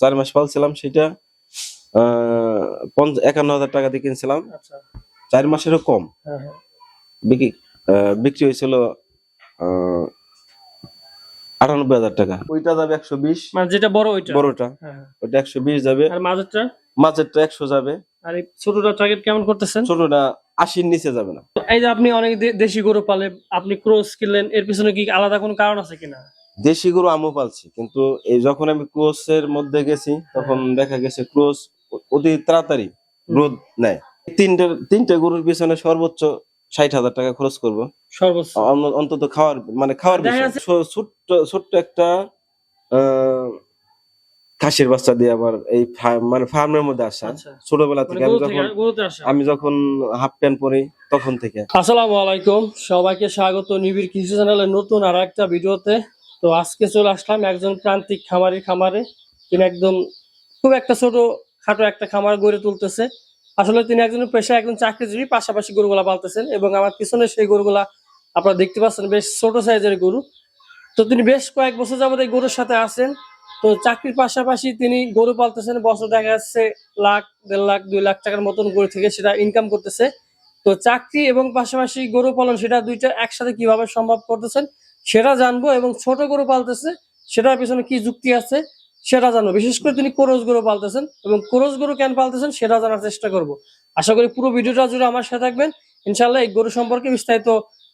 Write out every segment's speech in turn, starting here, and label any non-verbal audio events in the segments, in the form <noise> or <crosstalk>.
চার মাস পালছিলাম সেটা একান্ন হাজার টাকা দিয়ে কিনছিলাম। আচ্ছা। চার মাসেরও কম। হ্যাঁ হ্যাঁ। বিক্রি বিক্রি হয়েছিল আটানব্বই হাজার টাকা। ওইটা যাবে একশো বিশ। মানে যেটা বড় ওইটা? বড়টা। হ্যাঁ। ওইটা একশো বিশ যাবে। আর মাঝেরটা? মাঝেরটা একশো যাবে। আর এই ছোটটা টার্গেট কেমন করতেছেন? ছোটটা আশির নিচে যাবে না। এই যে আপনি অনেক দেশি গরু পালে আপনি ক্রস কিনলেন এর পিছনে কি আলাদা কোনো কারণ আছে কিনা? দেশি গরু আমও পালছি কিন্তু এই যখন আমি ক্রোসের মধ্যে গেছি তখন দেখা গেছে ক্রোস অতি তাড়াতাড়ি গ্রোথ নেয়। তিনটে তিনটে গরুর পিছনে সর্বোচ্চ ষাট হাজার টাকা খরচ করব। সর্বোচ্চ। অন্তত খাওয়ার মানে খাওয়ার ছোট্ট ছোট্ট একটা খাসির বাচ্চা দিয়ে আমার এই মানে ফার্মের মধ্যে আসা। আচ্ছা। ছোটবেলা মানে থেকে আমি যখন আমি যখন হাফ প্যান্ট পরি তখন থেকে। আসসালামু আলাইকুম। সবাইকে স্বাগত নিবিড় কৃষি চ্যানেলের নতুন আর একটা ভিডিওতে। তো আজকে চলে আসলাম একজন প্রান্তিক খামারি খামারে। তিনি একদম খুব একটা ছোট খাটো একটা খামার গড়ে তুলতেছে। আসলে তিনি একজন পেশা একজন চাকরিজীবী, পাশাপাশি গরুগুলা পালতেছেন এবং আমার পিছনে সেই গরুগুলা আপনারা দেখতে পাচ্ছেন, বেশ ছোট সাইজের গরু। তো তিনি বেশ কয়েক বছর যাবত এই গরুর সাথে আছেন। তো চাকরির পাশাপাশি তিনি গরু পালতেছেন, বছর দেখা যাচ্ছে লাখ, দেড় লাখ, দুই লাখ টাকার মতন গরু থেকে সেটা ইনকাম করতেছে। তো চাকরি এবং পাশাপাশি গরু পালন সেটা দুইটা একসাথে কীভাবে সম্ভব করতেছেন সেটা জানব এবং ছোট গরু পালতেছে সেটার পিছনে কি যুক্তি আছে সেটা জানব। বিশেষ করে তিনি কোরস গরু পালতেছেন এবং কোরস গরু কেন পালতেছেন সেটা জানার চেষ্টা করব। আশা করি পুরো ভিডিওটা জুড়ে আমার সাথে থাকবেন। ইনশাল্লাহ এই গরু সম্পর্কে বিস্তারিত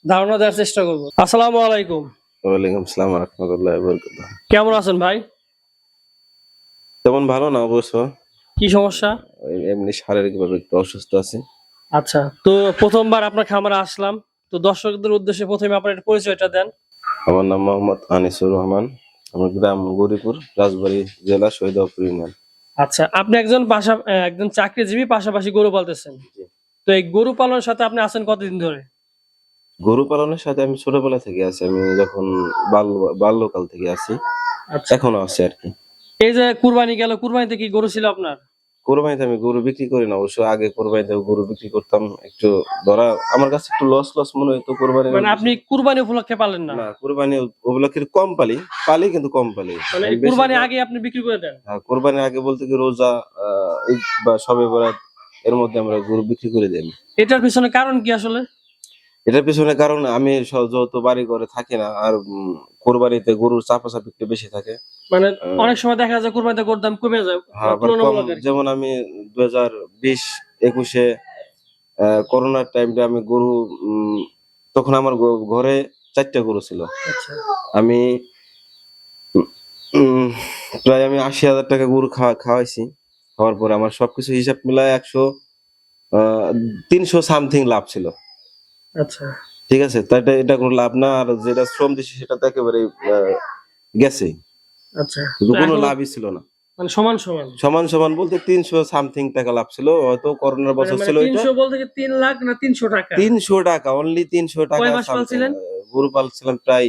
ধারণা দেওয়ার চেষ্টা করব। আসসালামু আলাইকুম। ওয়ালাইকুম আসসালাম রহমতুল্লাহ বরকাত কেমন আছেন ভাই? তেমন ভালো না অবশ্য কি সমস্যা? এমনি শারীরিক ভাবে একটু অসুস্থ আছি। আচ্ছা তো প্রথমবার আপনার খামারে আসলাম। তো দর্শকদের উদ্দেশ্যে প্রথমে আপনার পরিচয়টা দেন। আমার নাম মোহাম্মদ আনিসুর রহমান। আমার গ্রাম গরিপুর রাজবাড়ী জেলা শহীদপুর ইউনিয়ন। আচ্ছা আপনি একজন পাশা একজন চাকরিজীবী পাশাপাশি গরু পালতেছেন। তো এই গরু পালনের সাথে আপনি আছেন কতদিন ধরে? গরু পালনের সাথে আমি ছোটবেলা থেকে আছি। আমি যখন বাল্য বাল্যকাল থেকে আছি আচ্ছা। এখনও আছি আর কি। এই যে কুরবানি গেল কুরবানিতে কি গরু ছিল আপনার? কোরবানিতে আমি গরু বিক্রি করি না অবশ্য আগে কোরবানিতে গরু বিক্রি করতাম। একটু ধরা আমার কাছে একটু লস লস মনে হতো কোরবানি মানে আপনি কোরবানি উপলক্ষে পালেন না? না কোরবানি উপলক্ষে কম পালি পালি কিন্তু কম পালি। মানে কুরবানি আগে আপনি বিক্রি করে দেন? হ্যাঁ, কোরবানির আগে বলতে কি রোজা বা সবে বরাত এর মধ্যে আমরা গরু বিক্রি করে দিই। এটার পিছনে কারণ কি আসলে? এটার পিছনে কারণ আমি যেহেতু বাড়ি ঘরে থাকি না আর কোরবানিতে গরুর চাপা চাপি একটু বেশি থাকে। মানে অনেক সময় দেখা যায় কুরবানিতে গরুর দাম কমে যায় হ্যাঁ। যেমন আমি দুই হাজার বিশ একুশে করোনার টাইমটা আমি গরু তখন আমার ঘরে চারটা গরু ছিল। আচ্ছা। আমি প্রায় আমি আশি হাজার টাকা গরু খাওয়া খাওয়াইছি। খাওয়ার পরে আমার সবকিছু হিসাব মিলায় একশো আহ, তিনশো সামথিং লাভ ছিল। আচ্ছা। ঠিক আছে? তাই এটা- কোনো লাভ না। আর যেটা শ্রম দিছি সেটা তো একেবারে গেছে আচ্ছা। কোনো লাভই ছিল না। মানে সমান সমান। সমান সমান বলতে তিনশো সামথিং টাকা লাভ ছিল হয়তো করোনার বছর মানে ছিল এটা। তিনশো বলতে কি তিন লাখ না তিনশো টাকা? তিনশো টাকা অনলি তিনশো টাকা গরু পালছিলাম প্রায়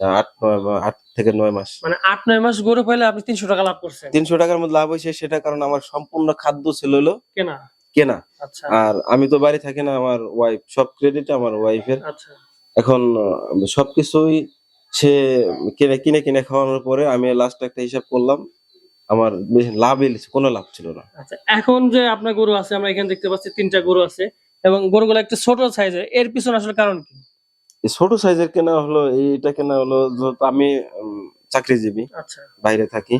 আট নয় আট থেকে নয় মাস। মানে আট নয় মাস গরু পাইলে আপনি তিনশো টাকা লাভ করছেন? তিনশো টাকার মধ্যে লাভ হয়েছে সেটা কারণ আমার সম্পূর্ণ খাদ্য ছিল হলো কেনা? কেনা। আচ্ছা। আর আমি তো বাড়ি থাকি না আমার ওয়াইফ সব ক্রেডিট আমার ওয়াইফের আচ্ছা। এখন সবকিছুই সে কিনে কিনে কিনে খাওয়ানোর পরে আমি লাস্ট একটা হিসাব করলাম আমার বেশি লাভই কোনো লাভ ছিল না। আচ্ছা এখন যে আপনার গরু আছে আমরা এখানে দেখতে পাচ্ছি তিনটা গরু আছে এবং গরুগুলো একটা ছোট সাইজের এর পিছনে আসলে কারণ কি? এই ছোট সাইজের কেনা হলো এইটা কেনা হলো আমি চাকরিজীবী আচ্ছা। বাইরে থাকি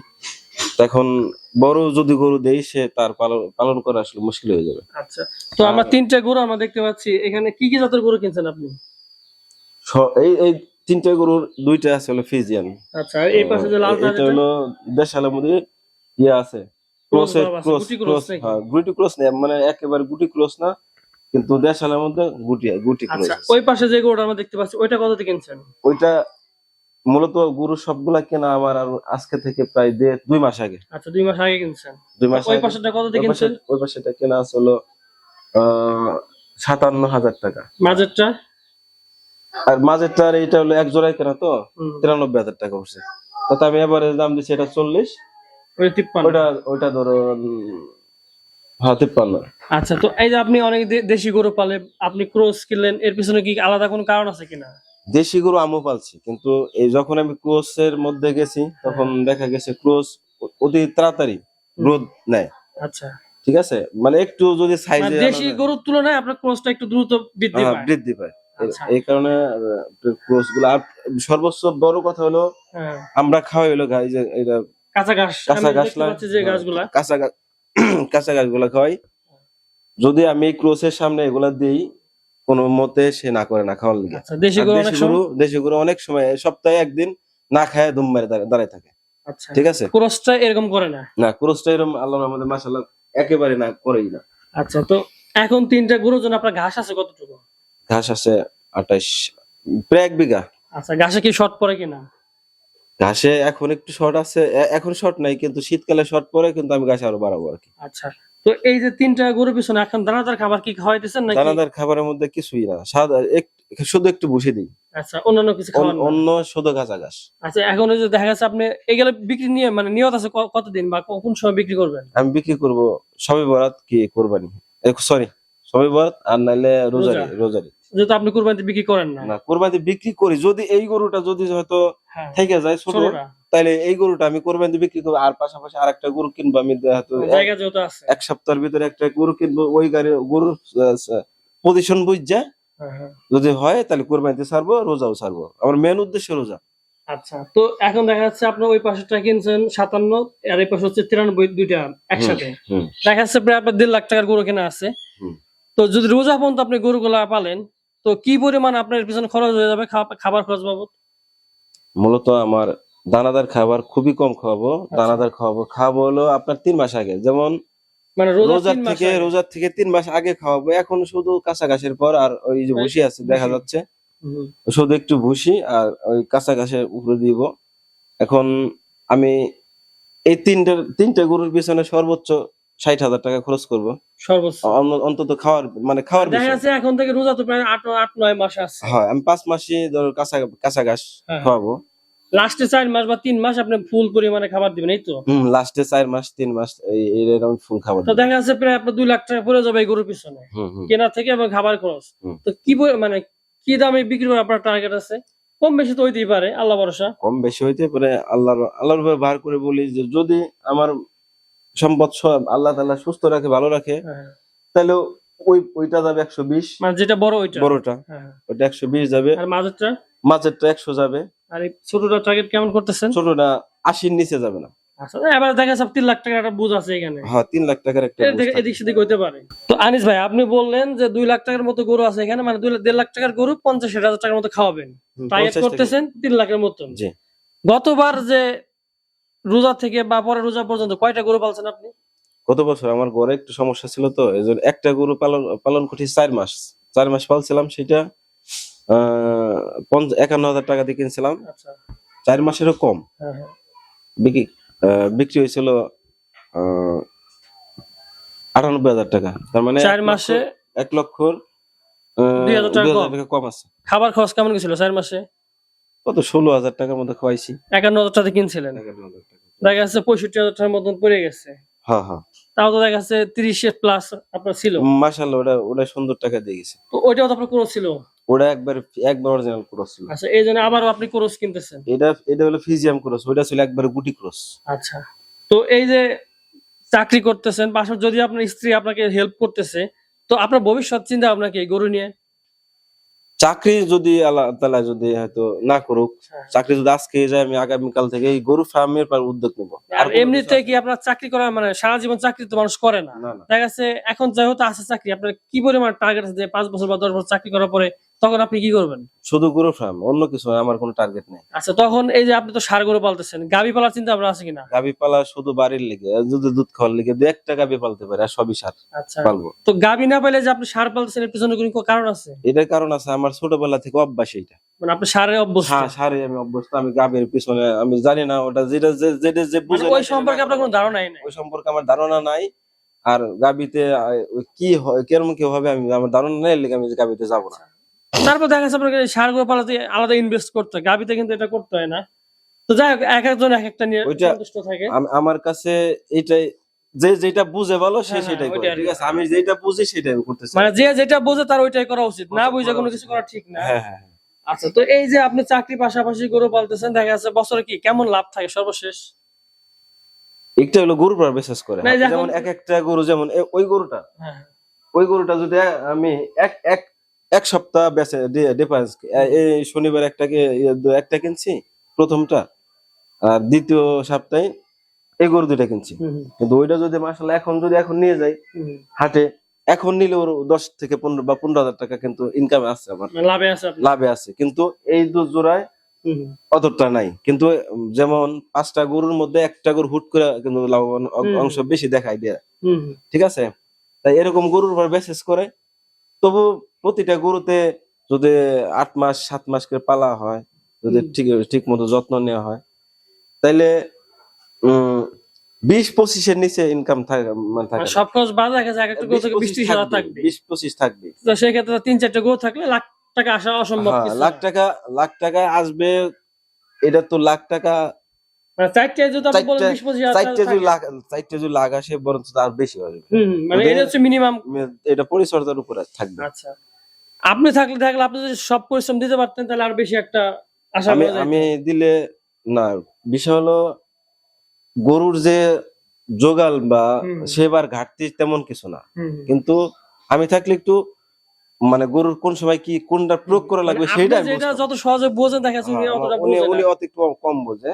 তখন বড় যদি গরু দেই সে তার পালন পালন করা আসলে মুশকিল হয়ে যাবে। আচ্ছা তো আমরা তিনটা গরু আমরা দেখতে পাচ্ছি এখানে কি কি জাতের গরু কিনছেন আপনি? এই এই তিনটা গরুর দুইটা আছে হলো ফিজিয়ান। আচ্ছা এই পাশে যে লালটা এটা হলো দেশালের মধ্যে ইয়ে আছে। ক্রসের ক্রস cross ক্রস হ্যাঁ গুটি ক্রস নেই মানে একেবারে গুটি ক্রস না কিন্তু দেশালের মধ্যে গুটি গুটি ক্রস। আচ্ছা ওই পাশে যে গরুটা আমরা দেখতে পাচ্ছি ওইটা কত থেকে কিনছেন? ওইটা মূলত গরু সবগুলা কেনা আমার আর আজকে থেকে প্রায় দেড় দুই মাস আগে। আচ্ছা দুই মাস আগে কিনছেন। দুই মাস ওই পাশেটা কত থেকে কিনছেন? ওই পাশেটা কেনা আছে হলো আহ, সাতান্ন হাজার টাকা। মাঝেরটা? আর মাঝেরটা আর এইটা হলো এক জোড়ায় কেনা তো? তিরানব্বই হাজার টাকা পড়ছে। তাতে আমি এবারে দাম দিচ্ছি এটা চল্লিশ। ওইটা ওইটা ধরো হ্যাঁ তিপ্পান্ন। আচ্ছা তো এই যে আপনি অনেক দেশি গরু পালে আপনি ক্রস কিনলেন এর পিছনে কি আলাদা কোনো কারণ আছে কিনা? দেশি গরু আমও পালছি কিন্তু এই যখন আমি ক্রোসের মধ্যে গেছি তখন দেখা গেছে ক্রোস অতি তাড়াতাড়ি গ্রোথ নেয়। আচ্ছা। ঠিক আছে? মানে একটু যদি মানে সাইজে দেশি গরুর তুলনায় আপনার ক্রসটা একটু দ্রুত বৃদ্ধি পায়। বৃদ্ধি পায়। এই কারণে ক্রসগুলো। আর সর্বোচ্চ বড় কথা হলো হ্যাঁ। আমরা খাওয়াই হলো গাই যে এটা কাঁচা ঘাস। কাঁচা ঘাস যে গাছগুলা কাঁচা <clears throat> কাঁচা গাছগুলা খাওয়াই। যদি আমি ক্রোসের সামনে এগুলা দিই কোনো মতে সে না করে না খাওয়ার লিগে। আচ্ছা দেশি গরু দেশি অনেক গরু অনেক সময় সপ্তাহে একদিন না খায় দুম মারে দাঁড়ায় দাঁড়ায় থাকে। আচ্ছা। ঠিক আছে? ক্রসটা এরকম করে না? না ক্রোসটা এরকম আল্লাহ আমাদের মাসাল্লাহ একেবারে না করেই না। আচ্ছা তো এখন তিনটা গরুর জন্য আপনার ঘাস আছে কতটুকু? ঘাস আছে আঠাশ প্রায় এক বিঘা। আচ্ছা ঘাসে কি শর্ট পড়ে কিনা? ঘাসে এখন একটু শর্ট আছে এখন শর্ট নাই কিন্তু শীতকালে শর্ট পরে কিন্তু আমি ঘাসে আরও বাড়াবো আর কি। আচ্ছা তো এই যে তিনটা গরুর পিছনে এখন দানাদার খাবার কি খাওয়াইতেছেন নাকি? দানাদার খাবারের মধ্যে কিছুই না সাদা এক- শুধু একটু বসে দিই। আচ্ছা অন্যান্য কিছু খাওয়ান অন্য শুধু কাঁচা ঘাস। আচ্ছা এখন যে দেখা যাচ্ছে আপনি এগুলো বিক্রি নিয়ে মানে নিয়ত আছে কতদিন বা কোন সময় বিক্রি করবেন? আমি বিক্রি করব সবে বরাত কি কোরবানি। সরি সবে বরাত আর নাইলে রোজারি রোজারি। যেহেতু আপনি কুরবানিতে বিক্রি করেন না। না কোরবানি বিক্রি করি। যদি এই গরুটা যদি হয়তো হ্যাঁ থেকে যায় ছোট তাহলে এই গরুটা আমি কোরবানি বিক্রি করব। আর পাশাপাশি আর একটা গরু কিনবো আমি এক- সপ্তাহের ভিতরে একটা গরু কিনবো। ওই গাড়ি গরুর পজিশন বুঝছে? হ্যাঁ, হ্যাঁ। যদি হয় তাহলে কোরবানিতে ছাড়বো রোজাও ছাড়বো। আমার মেন উদ্দেশ্য রোজা। আচ্ছা তো এখন দেখা যাচ্ছে আপনার ওই পাশেরটা কিনছেন সাতান্ন আর এই পাশে হচ্ছে তিরানব্বই দুইটা একসাথে। দেখা যাচ্ছে প্রায় আপনার দেড় লাখ টাকার গরু কেনা আছে। তো যদি রোজা পর্যন্ত আপনি গরুগুলা পালেন তো কি পরিমাণ আপনার পিছনে খরচ হয়ে যাবে খাবার খরচ বাবদ? মূলত আমার দানাদার খাবার খুবই কম খাওয়াবো দানাদার খাওয়াবো খাওয়াবো হলো আপনার তিন মাস আগে। যেমন মানে রোজার থেকে রোজার থেকে তিন মাস আগে খাওয়াবো। এখন শুধু কাঁচা ঘাসের পর আর ওই যে ভুসি আছে দেখা যাচ্ছে। শুধু একটু ভুসি আর ওই কাঁচা ঘাসের উপরে দিব। এখন আমি এই তিনটার তিনটা গরুর পিছনে সর্বোচ্চ ষাট হাজার টাকা খরচ করব। সর্বোচ্চ। অন্তত খাওয়ার মানে খাওয়ার যাচ্ছে এখন থেকে রোজা তো প্রায় আট আট নয় মাস আছে। হয় আমি পাঁচ মাসে ধরো কাঁচা কাঁচা ঘাস হ্যাঁ। খাওয়াবো। লাস্টে চার মাস বা তিন মাস আপনি ফুল পরিমাণে খাবার দিবেন এই তো? হম লাস্টে চার মাস তিন মাস এরকম ফুল খাবার তো দেখা যাচ্ছে প্রায় আপনার দুই লাখ টাকা পড়ে যাবে এই গরুর পিছনে। কেনা থেকে এবং খাবার খরচ। তো কি মানে কি দামে বিক্রি করার আপনার টার্গেট আছে? কম বেশি তো হইতেই পারে আল্লাহ ভরসা। কম বেশি হইতে পারে আল্লাহর আল্লাহর উপরে বার করে বলি যে যদি আমার সম্পদ সব আল্লাহ তাআলা সুস্থ রাখে ভালো রাখে হ্যাঁ। তাহলে ওই ওইটা যাবে একশো বিশ। মানে যেটা বড় ওইটা? বড়টা। হ্যাঁ। ওইটা একশো বিশ যাবে। আর মাঝেরটা? মাঝেরটা একশো যাবে। আর এই ছোটটা টার্গেট কেমন করতেছেন? ছোটটা আশির নিচে যাবে না। আচ্ছা এবার দেখা তিন লাখ টাকার একটা বুঝ আছে এখানে। হ্যাঁ তিন লাখ টাকার একটা। এদিক সেদিক হইতে পারে। তো আনিস ভাই আপনি বললেন যে দুই লাখ টাকার মতো গরু আছে এখানে মানে দুই লাখ- দেড় লাখ টাকার গরু পঞ্চাশ হাজার টাকার মতো খাওয়াবেন। টার্গেট করতেছেন তিন লাখের মতন। জি। গতবার যে রোজা থেকে বা পরে রোজা পর্যন্ত কয়টা গরু পালছেন আপনি? গত বছর আমার ঘরে একটু সমস্যা ছিল তো এই একটা গরু পালন পালন করছি চার মাস। চার মাস পালছিলাম সেটা একান্ন হাজার টাকা দিয়ে কিনছিলাম। আচ্ছা। চার মাসেরও কম। হ্যাঁ হ্যাঁ। বিক্রি বিক্রি হয়েছিল আটানব্বই হাজার টাকা। তার মানে চার মাসে এক লক্ষর দুই হাজার। টাকা কম আছে। খাবার খরচ কেমন গেছিল চার মাসে? কত? ষোলো হাজার টাকার মতো খাওয়াইছি একান্ন হাজার টাকা কিনছিলেন? দেখা যাচ্ছে পঁয়ষট্টি হাজার টাকার মতন পড়ে গেছে। হ্যাঁ হ্যাঁ। তাও তো দেখা যাচ্ছে তিরিশের প্লাস আপনার ছিল। মাসাল্লাহ ওটা ওটা সুন্দর টাকা দিয়ে গেছে। তো ওইটাও তো আপনার ক্রোস ছিল? ওটা একবার একবার অরিজিনাল ক্রস ছিল। আচ্ছা এই জন্য আবারও আপনি ক্রোস কিনতেছেন? এটা এটা হলো ফিজিয়াম ক্রস ওইটা ছিল একবার গুটি ক্রস। আচ্ছা। তো এই যে চাকরি করতেছেন পাশে যদি আপনার স্ত্রী আপনাকে হেল্প করতেছে তো আপনার ভবিষ্যৎ চিন্তা আপনাকে গরু নিয়ে? চাকরি যদি আল্লাহ তালা যদি হয়তো না করুক হ্যাঁ। চাকরি যদি আজকে যায় আমি আগামীকাল থেকে এই গরু ফার্মের পর উদ্যোগ নেব। আর এমনিতে কি আপনার চাকরি করা মানে সারা জীবন চাকরি তো মানুষ করে না। দেখা যাচ্ছে এখন যেহেতু আছে চাকরি। আপনার কি পরিমাণ টার্গেট আছে যে পাঁচ বছর বা দশ বছর চাকরি করার পরে তখন আপনি কি করবেন? শুধু গরু ফার্ম অন্য কিছু আমার কোনো টার্গেট নেই। আচ্ছা তখন এই যে আপনি তো সার গরু পালতেছেন গাবি পালার চিন্তা আপনার আছে কিনা? গাবি পালা শুধু বাড়ির লিগে যদি দুধ খাওয়ার লিগে দু একটা গাবি পালতে পারে আর সবই সার আচ্ছা। পালবো। তো গাবি না পাইলে যে আপনি সার পালতেছেন এর পিছনে কোনো কারণ আছে? এটার কারণ আছে আমার ছোটবেলা থেকে অভ্যাস এইটা। মানে আপনি সারে অভ্যস্ত? হ্যাঁ সারে আমি অভ্যস্ত আমি গাবির পিছনে আমি জানি না ওটা যেটা যে- যেটা যে মানে বুঝে ওই সম্পর্কে আপনার কোনো ধারণাই নাই? ওই সম্পর্কে আমার ধারণা নাই আর গাবিতে ওই কি হয় কেরম কি হবে আমি আমার ধারণা নেই লিগে আমি গাবিতে যাব না। তারপর দেখা যাচ্ছে আপনাকে সার গরু পালাতে আলাদা ইনভেস্ট করতে হয়। গাবিতে কিন্তু এটা করতে হয় না। তো যাই হোক এক একজন এক একটা নিয়ে সন্তুষ্ট থাকে। আমার কাছে এইটাই যে যেটা বুঝে ভালো সে হ্যাঁ, হ্যাঁ, সেটাই করে। ঠিক আছে আমি যেটা বুঝি সেটাই করতেছি। মানে যে যেটা বোঝে তার ওইটাই করা উচিত। না বুঝে কোনো কিছু করা ঠিক না। হ্যাঁ। আচ্ছা তো এই যে আপনি চাকরি পাশাপাশি গরু পালতেছেন দেখা যাচ্ছে বছরে কি কেমন লাভ থাকে সর্বশেষ? একটা হলো পর বিশেষ করে। যেমন এক একটা গরু যেমন ওই গরুটা ওই গরুটা যদি আমি এক এক এক সপ্তাহ বেচে ডিফারেন্স এই শনিবার একটাকে ইয়ে একটা কিনছি প্রথমটা। আর দ্বিতীয় সপ্তাহে এই গরু দুইটা কিনছি। কিন্তু ওইটা যদি মাসাল্লাহ এখন যদি এখন নিয়ে যাই হাটে এখন নিলে ওর দশ থেকে পনেরো বা পনেরো হাজার টাকা কিন্তু ইনকাম আছে আমার। মানে লাভে আছে লাভে আছে। কিন্তু এই দু জোড়ায়। অতটা নাই। কিন্তু যেমন পাঁচটা গরুর মধ্যে একটা গরু হুট করে কিন্তু লাভবান অংশ বেশি দেখাই দেয়। ঠিক আছে? তাই এরকম গরুর উপর বেসেস করে তবু প্রতিটা গরুতে যদি আট মাস সাত মাস করে পালা হয় যদি ঠিক ঠিক মতো যত্ন নেওয়া হয় তাইলে বিশ পঁচিশের নিচে ইনকাম থাকে মানে থাকে। সব খরচ বাদ দেখা যায় একটা গরু বিশ থেকে বিশ পঁচিশ ত্রিশ হাজার থাকবে, বিশ পঁচিশ থাকবে। তো সেক্ষেত্রে তিন চারটে গরু থাকলে লাখ টাকা আসা অসম্ভব হ্যাঁ, লাখ টাকা লাখ টাকা আসবে এটা তো লাখ টাকা। এটা পরিচর্যার উপরে থাকবে। আচ্ছা। আপনি থাকলে থাকলে আপনি যদি সব পরিশ্রম দিতে পারতেন তাহলে আর বেশি একটা আশা আমি আমি দিলে না বিষয় হলো গরুর যে যোগাল বা সেবার ঘাটতি তেমন কিছু না। কিন্তু আমি থাকলে একটু মানে গরুর কোন সময় কি কোনটা প্রয়োগ করা লাগবে মানে সেটা যেটা যত সহজে বোঝেন দেখা যাচ্ছে উনি। অত একটু কম বোঝে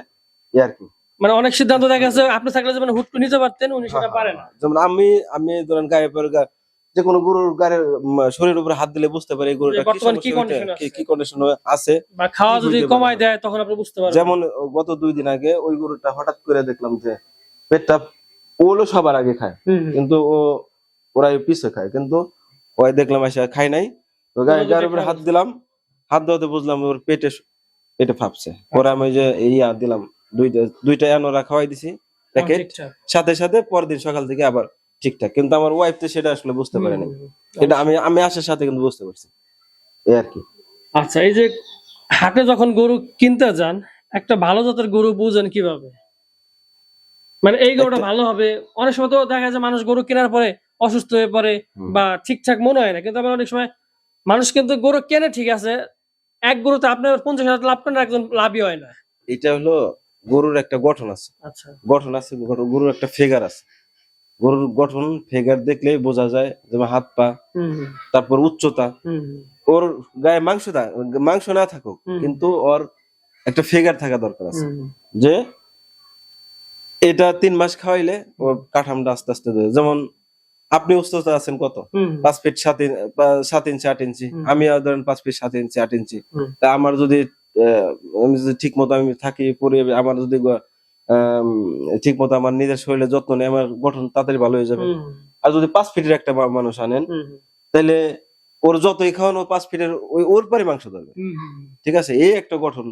আর কি। মানে অনেক সিদ্ধান্ত দেখা যাচ্ছে আপনি থাকলে যেমন হুট করে নিতে পারতেন উনি সেটা হ্যাঁ, পারে না। যেমন আমি আমি ধরেন গায়ে পরে যে কোনো গরুর গায়ের উম, শরীরের উপরে হাত দিলে বুঝতে পারি গরুটা কি কন্ডিশন আছে? বা খাওয়া যদি কমায় পারে? দেয় তখন আপনি বুঝতে পারবেন। যেমন গত দুই দিন আগে ওই গরুটা হঠাৎ করে দেখলাম যে পেটটা ওলো সবার আগে খায়। কিন্তু ও ওরা পিছে খায় কিন্তু ওই দেখলাম এসে খায় নাই। তো গায়ে গায়ের উপরে হাত দিলাম হাত দেওয়াতে বুঝলাম ওর পেটে পেটে ফাঁপছে। পরে আমি যে ইয়া দিলাম দুইটা দুইটা এনোরা খাওয়াই দিছি প্যাকেট। সাথে সাথে পরদিন সকাল থেকে আবার ঠিকঠাক কিন্তু আমার ওয়াইফ তো সেটা আসলে বুঝতে পারে নাই। হুম, হুম, হুম। এটা আমি আমি আসার সাথে কিন্তু বুঝতে পারছি। এই আর কি। আচ্ছা এই যে হাটে যখন গরু কিনতে যান একটা ভালো জাতের গরু বুঝেন কীভাবে? মানে এই গরুটা ভালো হবে অনেক সময় তো দেখা যায় মানুষ গরু কেনার পরে অসুস্থ হয়ে পড়ে বা ঠিকঠাক মনে হয় না কিন্তু আবার অনেক সময় মানুষ কিন্তু গরু কেনে ঠিক আছে এক গরুতে আপনার পঞ্চাশ হাজার লাভ করেন একজন লাভই হয় না। এটা হলো গরুর একটা গঠন আছে। আচ্ছা। গঠন আছে গরু- গরুর একটা ফিগার আছে। গরুর গঠন ফেগার দেখলেই বোঝা যায় যেমন হাত পা তারপর উচ্চতা। ওর গায়ে মাংস মাংস না থাকুক কিন্তু ওর একটা ফিগার থাকা দরকার আছে। যে এটা তিন মাস খাওয়াইলে ওর কাঠামটা আস্তে আস্তে ধরে যেমন আপনি উচ্চতা আছেন কত? পাঁচ ফিট সাত সাত ইঞ্চি আট ইঞ্চি। আমি ধরেন পাঁচ ফিট সাত ইঞ্চি আট ইঞ্চি। তা আমার যদি আহ, আমি যদি ঠিক মতো আমি থাকি পরে আমার যদি ঠিক মতো আমার নিজের শরীরে যত্ন নেই আমার গঠন তাড়াতাড়ি ভালো হয়ে যাবে। আর যদি পাঁচ ফিটের একটা মানুষ আনেন তাহলে ওর যতই খাওয়ান ও পাঁচ ফিটের ওই ওর পরে মাংস ধরবে হুম। ঠিক আছে? এই একটা গঠন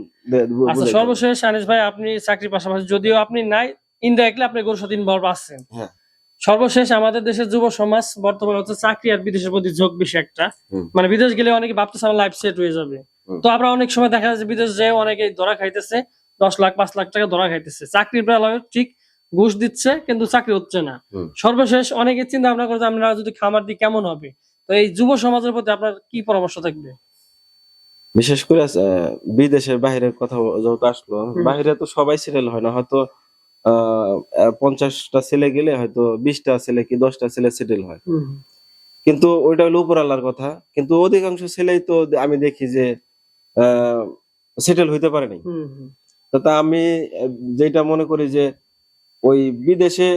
আচ্ছা। সর্বশেষ আনিস ভাই আপনি চাকরির পাশাপাশি যদিও আপনি নাই ইনডাইরেক্টলি আপনি গরু সাথে ইনভলভ আছেন। হ্যাঁ। সর্বশেষ আমাদের দেশের যুব সমাজ বর্তমানে হচ্ছে চাকরি আর বিদেশের প্রতি ঝোঁক বেশি একটা। মানে বিদেশ গেলে অনেকে ভাবতেছে আমার লাইফ সেট হয়ে যাবে। তো আমরা অনেক সময় দেখা যাচ্ছে বিদেশ যে অনেকে ধরা খাইতেছে। দশ লাখ পাঁচ লাখ টাকা ধরা খাইতেছে। চাকরির বেলায় ঠিক ঘুষ দিচ্ছে কিন্তু চাকরি হচ্ছে না। সর্বশেষ অনেকে চিন্তা ভাবনা করে যে আমরা যদি খামার দিই কেমন হবে? তো এই যুব সমাজের প্রতি আপনার কি পরামর্শ থাকবে? বিশেষ করে বিদেশের বাইরের কথা যেহেতু আসলো বাইরে তো সবাই সেটেল হয় না। হয়তো পঞ্চাশটা ছেলে গেলে হয়তো বিশটা ছেলে কি দশটা ছেলে সেটেল হয়। কিন্তু ওইটা হলো উপর আল্লাহর কথা। কিন্তু অধিকাংশ ছেলেই তো আমি দেখি যে সেটেল হইতে পারেনি তো আমি যেটা মনে করি যে ওই বিদেশে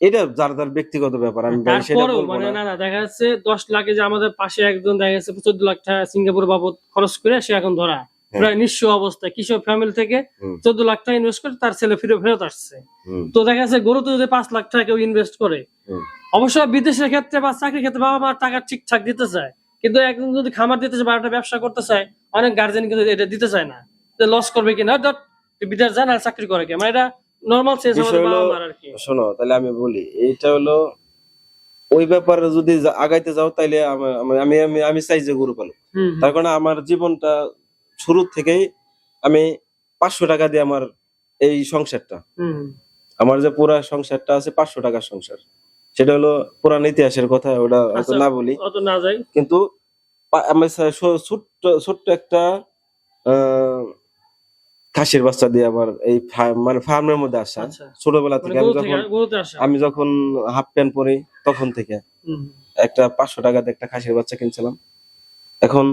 এটা যার যার ব্যক্তিগত ব্যাপার আমি তারপরেও মানে না। না না দেখা যাচ্ছে দশ লাখে যে আমাদের পাশে একজন দেখা যাচ্ছে চোদ্দ লাখ টাকা সিঙ্গাপুর বাবদ খরচ করে সে এখন ধরা। প্রায় নিঃস্ব অবস্থায় কৃষক ফ্যামিলি থেকে চোদ্দ লাখ টাকা ইনভেস্ট করে তার ছেলে ফিরে ফেরত আসছে। তো দেখা যাচ্ছে গরুতে যদি পাঁচ লাখ টাকা কেউ ইনভেস্ট করে অবশ্য বিদেশের ক্ষেত্রে বা চাকরির ক্ষেত্রে বাবা মা টাকা ঠিকঠাক দিতে চায় কিন্তু একজন যদি খামার দিতে চায় বা একটা ব্যবসা করতে চায় অনেক গার্জেন কিন্তু এটা দিতে চায় না। লস করবে কিনা? বিদেশ যান আর চাকরি করে কি? মানে এটা নর্মাল সেন্স বিষয় আমাদের বাবা মার আর কি। শোনো তাহলে আমি বলি এইটা হলো ওই ব্যাপারে যদি আগাইতে যাও তাইলে আমা- আমা- আমি চাই যে গরু পালক। তার কারণে আমার জীবনটা শুরু থেকেই আমি পাঁচশো টাকা দিয়ে আমার এই সংসারটা। আমার যে পুরা সংসারটা আছে পাঁচশো টাকার সংসার। সেটা হলো পুরান ইতিহাসের কথা ওটা হয়তো আচ্ছা। না বলি। অত না যাই। কিন্তু আমি ছোট্ট ছোট্ট একটা আহ, খাসির বাচ্চা দিয়ে আমার এই মানে ফার্মের মধ্যে আসা। আচ্ছা। ছোটবেলা মানে থেকে আমি যখন আমি যখন হাফ প্যান্ট পরি তখন থেকে একটা পাঁচশো টাকাতে একটা খাসির বাচ্চা কিনছিলাম। এখন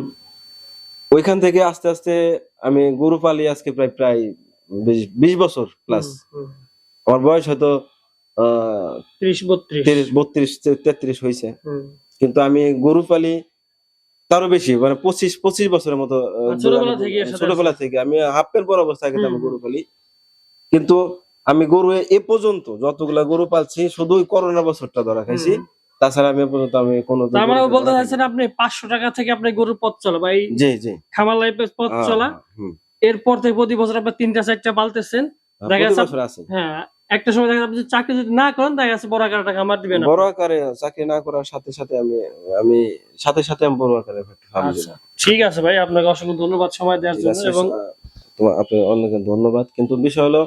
ওইখান থেকে আস্তে আস্তে আমি গরু পালি আজকে প্রায় প্রায় বিশ- বছর প্লাস। আমার বয়স হয়তো আহ ত্রিশ বত্রিশ। তিরিশ বত্রিশ তেত্রিশ হয়েছে কিন্তু আমি গরু পালি তারও বেশি মানে পঁচিশ পঁচিশ বছরের মতো ছোটবেলা থেকে এর সাথে ছোটবেলা থেকে। আমি হাফ প্যান্ট পর অবস্থায় কিন্তু আমি গরু পালি। কিন্তু আমি গরু এ পর্যন্ত যতগুলা গরু পালছি শুধু ওই করোনা বছরটা ধরা খাইছি। তাছাড়া আমি পর্যন্ত আমি কোনো তার মানে বলতে চাইছেন আপনি পাঁচশো টাকা থেকে আপনি গরুর পথ চলা বা এই জি জি। খামার লাইফে পথ চলা। এরপর থেকে প্রতি বছর আপনি তিনটা চারটা পালতেছেন। দেখা যাচ্ছে আছে। হ্যাঁ একটা সময় দেখা আপনি চাকরি যদি না করেন দেখা যাচ্ছে বড় আকার টাকা আমার দিবেন। বড় আকারে চাকরি না করার সাথে সাথে আমি আমি সাথে সাথে আমি বড় আকারে আচ্ছা। ঠিক আছে ভাই আপনাকে অসংখ্য ধন্যবাদ সময় দেওয়ার জন্য এবং তোমার আপনার অনেক ধন্যবাদ। কিন্তু বিষয় হলো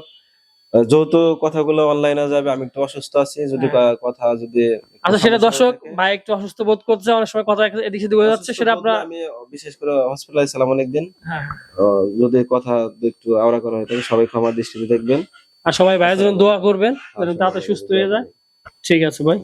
যেহেতু কথাগুলো অনলাইনে যাবে আমি একটু অসুস্থ আছি যদি হ্যাঁ। কথা যদি আচ্ছা সেটা দর্শক ভাই একটু অসুস্থ বোধ করছে অনেক সময় কথা এদিক সেদিক হয়ে যাচ্ছে সেটা আপনার আমি বিশেষ করে হসপিটালে ছিলাম অনেকদিন। হ্যাঁ আহ, যদি কথা একটু আওড়া করা হয় তাহলে সবাই ক্ষমার দৃষ্টিতে দেখবেন। আর সবাই ভাইয়ের জন্য দোয়া করবেন যাতে সুস্থ হয়ে যায়। ঠিক আছে ভাই।